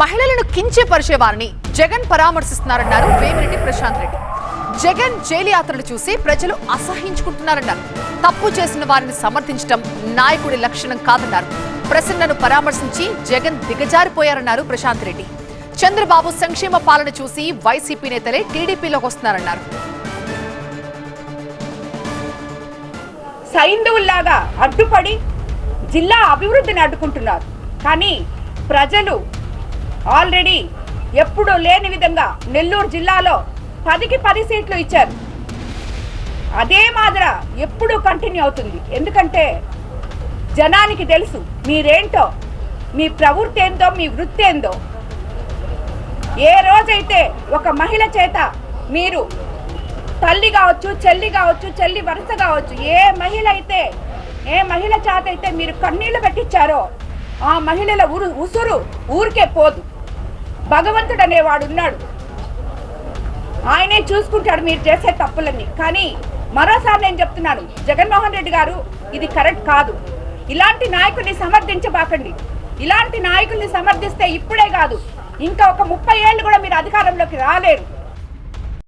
మహిళలను కించపరిచే వారిని జగన్ పరామర్శిస్తున్నారన్నారు వేమిరెడ్డి ప్రశాంత్ రెడ్డి. జగన్ జైలు యాత్రలు చూసి ప్రజలు అసహించుకుంటున్నారన్నారు. తప్పు చేసిన వారిని సమర్థించడం నాయకుడి లక్షణం కాదన్నారు. ప్రసన్నను పరామర్శించి జగన్ దిగజారిపోయారన్నారు ప్రశాంత్ రెడ్డి. చంద్రబాబు సంక్షేమ పాలన చూసి వైసీపీ నేతలే టీడీపీలోకి వస్తున్నారన్నారు. సైంధవుల్లాగా అడ్డుపడి జిల్లా అభివృద్ధిని అడ్డుకుంటున్నారు. కానీ ప్రజలు ఆల్రెడీ ఎప్పుడూ లేని విధంగా నెల్లూరు జిల్లాలో పదికి పది సీట్లు ఇచ్చారు. అదే మాదిర ఎప్పుడూ కంటిన్యూ అవుతుంది. ఎందుకంటే జనానికి తెలుసు మీరేంటో మీ ప్రవృత్తి ఏందో మీ వృత్తి ఏందో. ఏ రోజైతే ఒక మహిళ చేత మీరు తల్లి కావచ్చు చెల్లి కావచ్చు చెల్లి వరుస కావచ్చు ఏ మహిళ అయితే ఏ మహిళ చేత అయితే మీరు కన్నీళ్ళు పెట్టించారో ఆ మహిళల ఉరు ఉసురు ఊరికే పోదు. భగవంతుడు అనేవాడు ఉన్నాడు ఆయనే చూసుకుంటాడు మీరు చేసే తప్పులన్నీ. కానీ మరోసారి నేను చెప్తున్నాను జగన్మోహన్ రెడ్డి గారు ఇది కరెక్ట్ కాదు. ఇలాంటి నాయకుల్ని సమర్థించబాకండి. ఇలాంటి నాయకుల్ని సమర్థిస్తే ఇప్పుడే కాదు ఇంకా ఒక ముప్పై ఏళ్ళు కూడా మీరు అధికారంలోకి రాలేరు.